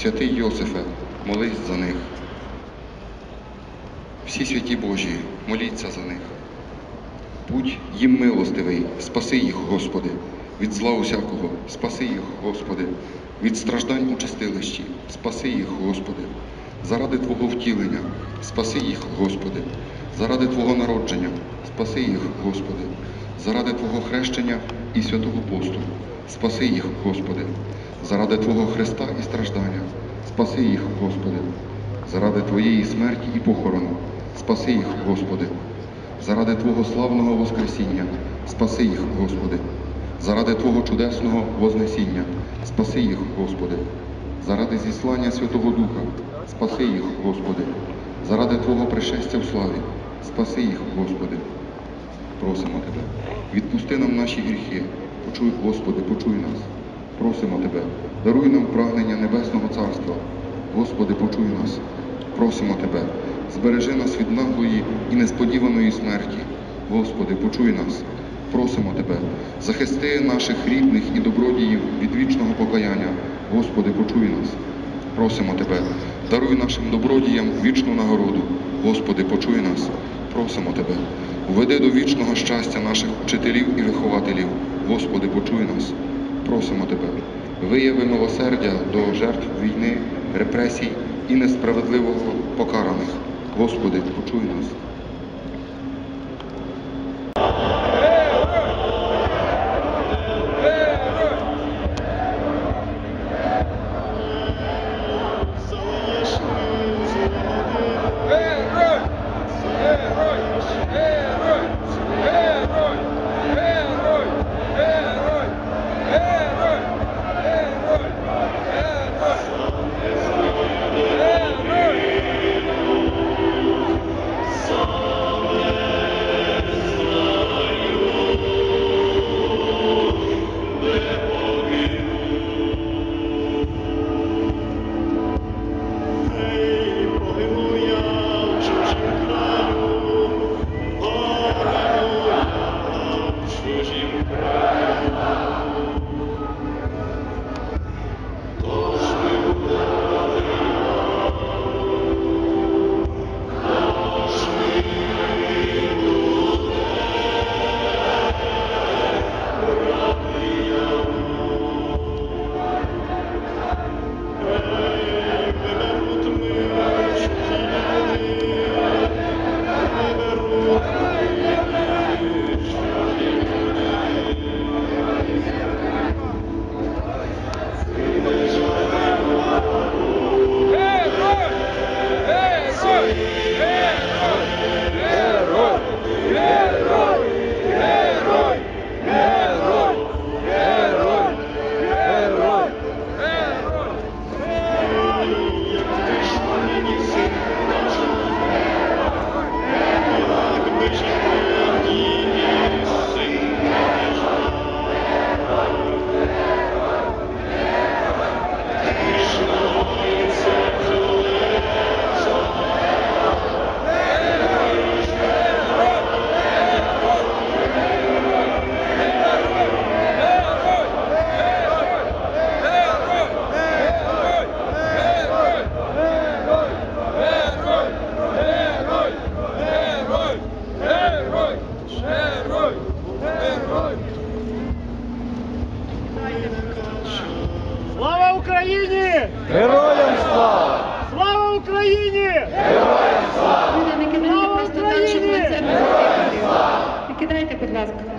Святий Йосифе, молись за них. Всі святі Божі, моліться за них. Будь їм милостивий, спаси їх, Господи, від зла усякого, спаси їх, Господи, від страждань у чистилищі, спаси їх, Господи, заради Твого втілення, спаси їх, Господи, заради Твого народження, спаси їх, Господи, заради Твого хрещення і святого посту, спаси їх, Господи, заради Твого Христа і страждання, спаси їх, Господи, заради Твоєї смерті і похорону, спаси їх, Господи, заради Твого славного Воскресіння, спаси їх, Господи, заради Твого чудесного Вознесіння, спаси їх, Господи, заради зіслання Святого Духа, спаси їх, Господи, заради Твого пришестя в славі, спаси їх, Господи. Просимо Тебе, відпусти нам наші гріхи, почуй, Господи, почуй нас. Просимо Тебе, даруй нам прагнення Небесного Царства. Господи, почуй нас. Просимо Тебе, збережи нас від наглої і несподіваної смерті. Господи, почуй нас. Просимо Тебе, захисти наших рідних і добродіїв від вічного покаяння. Господи, почуй нас. Просимо Тебе, даруй нашим добродіям вічну нагороду. Господи, почуй нас. Просимо Тебе, уведи до вічного щастя наших вчителів і вихователів. Господи, почуй нас. Просимо Тебе, вияви милосердя до жертв війни, репресій і несправедливого покараних. Господи, почуй нас. Героям слава! Слава Україні! Героям слава! Не кидайте, будь ласка.